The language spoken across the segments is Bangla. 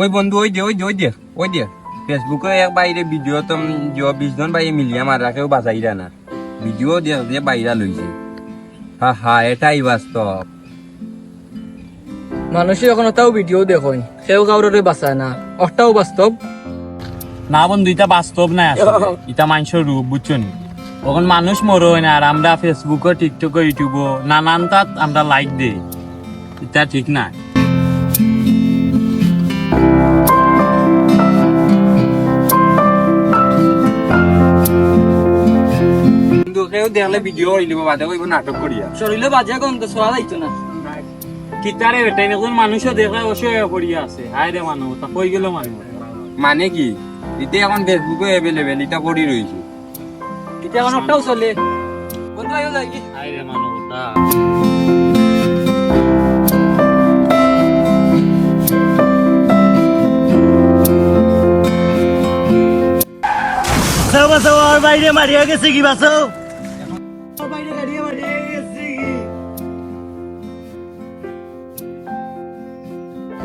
ওই বন্ধু ওই দে ওই দে ওই দে ওই দে ফেসবুকে এক বাইরে ভিডিও তো যে বিশ জন বাইরে মিলিয়ে মারা কেউ বাঁচাইরা না ভিডিও দেখ যে বাইরা লইছে হা হা এটাই বাস্তব মানুষে এখন তাও ভিডিও দেখুন সেও কাউরে বাঁচায় না। অটাও বাস্তব না বন্ধু এটা বাস্তব না। এটা মানুষের রূপ বুঝছ নি? তখন মানুষ মরো না আর আমরা ফেসবুকে টিকটকে ইউটিউবে নানান তাত আমরা লাইক দেই। এটা ঠিক না কেউ দেখলে ভিডিও হইলিব বাদে কইব নাটক করিয়া। শরীরে বাজে তো সোয়া যাইতো না। কিতারে বেটাই এখন মানুষও দেখে অসহায় পড়িয়া আছে। হায় রে মানুষ তা কই গেল মানে কি? ইতে এখন ফেসবুকে এভেলেবেল এটা পড়ি রইছে এটা এখন অটাও চলে। বন্ধু আইও যাই কি? হায় রে মানুষ তা। বাঁচাও বাঁচাও আর বাইরে মারিয়া গেছে কি বাঁচাও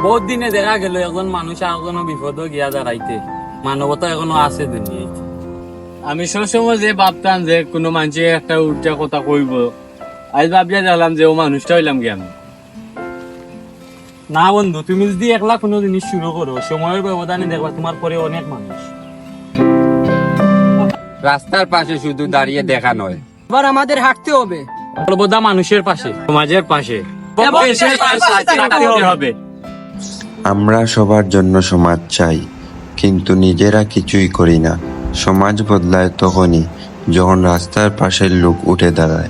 বহুত দিনে দেখা গেল এখন মানুষ এখনও বিপদ গিয়া দাঁড়াইতে। মানবতা এখনও আছে দুনিয়াতে আমি সবসময় যে ভাবতাম যে কোনো মানুষে একটা উল্টা কথা কইব, আজ ভাবিয়া দেখলাম যে ও মানুষটা হইলাম কি আমি। না বন্ধু, তুমি যদি একলা কোনো জিনিস শুরু করো, সময়ের ব্যবধানে দেখবা তোমার পরে অনেক মানুষ। রাস্তার পাশে শুধু দাঁড়িয়ে দেখা নয়। আবার আমাদের হাঁটতে হবে। সর্বদা মানুষের পাশে সমাজের পাশে। হবে। আমরা সবার জন্য সমাজ চাই কিন্তু নিজেরা কিছুই করি না। সমাজ বদলায় তখনই যখন রাস্তার পাশের লোক উঠে দাঁড়ায়।